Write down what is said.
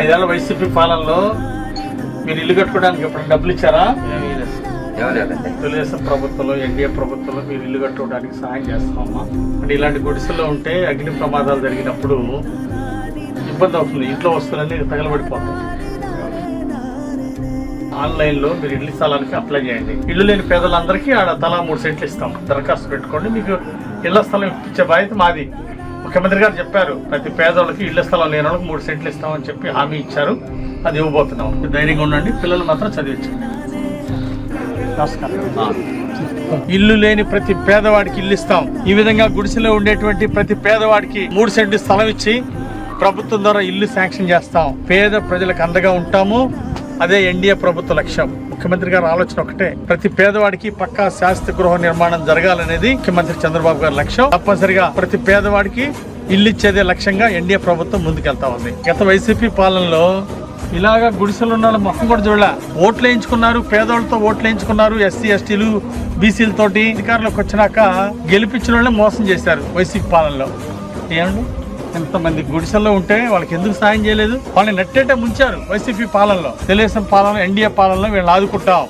ఐదేళ్ళ వైసీపీ పాలనలో మీరు ఇల్లు కట్టుకోవడానికి ఎప్పుడు డబ్బులు ఇచ్చారా? తెలుగుదేశం ప్రభుత్వంలో ఎన్డీఏ ప్రభుత్వంలో మీరు ఇల్లు కట్టుకోవడానికి సహాయం చేస్తామమ్మా. అంటే ఇలాంటి గుడిసెల్లో ఉంటే అగ్ని ప్రమాదాలు జరిగినప్పుడు ఇబ్బంది అవుతుంది. ఇంట్లో వస్తువులన్నీ తగలబడిపోతాయి. ఆన్లైన్లో మీరు ఇల్లు స్థలానికి అప్లై చేయండి. ఇల్లు లేని పేదలందరికీ ఆడ తలా మూడు సెంట్లు ఇస్తాం. దరఖాస్తు పెట్టుకోండి. మీకు ఇళ్ళ స్థలం ఇచ్చే బాధ్యత మాది. ముఖ్యమంత్రి గారు చెప్పారు ప్రతి పేదవాళ్ళకి ఇళ్ళ స్థలం లేని వాళ్ళకి మూడు సెంట్లు ఇస్తామని చెప్పి హామీ ఇచ్చారు. అది ఇవ్వబోతున్నాం. ధైర్యంగా ఉండండి పిల్లలు మాత్రం చదివించండి. ఇల్లు లేని ప్రతి పేదవాడికి ఇల్లు ఇస్తాం. ఈ విధంగా గుడిసెలో ఉండేటువంటి ప్రతి పేదవాడికి మూడు సెంటు స్థలం ఇచ్చి ప్రభుత్వం ద్వారా ఇల్లు శాంక్షన్ చేస్తాం. పేద ప్రజలకు అండగా ఉంటాము. అదే ఎన్డీఏ ప్రభుత్వ లక్ష్యం. ముఖ్యమంత్రి గారి ఆలోచన ఒకటే. ప్రతి పేదవాడికి పక్కా శాశ్వత గృహ నిర్మాణం జరగాలనేది ముఖ్యమంత్రి చంద్రబాబు గారి లక్ష్యం. తప్పనిసరిగా ప్రతి పేదవాడికి ఇల్లు ఇచ్చేదే లక్ష్యంగా ఎన్డీఏ ప్రభుత్వం ముందుకెళ్తా ఉంది. గత వైసీపీ పాలనలో ఇలాగ గుడిసెలు ఉన్న వాళ్ళు మొహం కూడా చూడలే. ఓట్లు వేయించుకున్నారు పేదవాళ్ళతో ఓట్లు వేయించుకున్నారు ఎస్సీ ఎస్టీలు బీసీలతోటి. అధికారంలోకి వచ్చినాక గెలిపించిన వాళ్ళని మోసం చేశారు వైసీపీ పాలనలో. ఏమండి? ఇంతమంది గుడిసెల్లో ఉంటే వాళ్ళకి ఎందుకు సాయం చేయలేదు? వాళ్ళని నెట్టేటే ముంచారు వైసీపీ పాలనలో. తెలుగుదేశం పాలన ఎన్డీఏ పాలనలో వీళ్ళని ఆదుకుంటాం.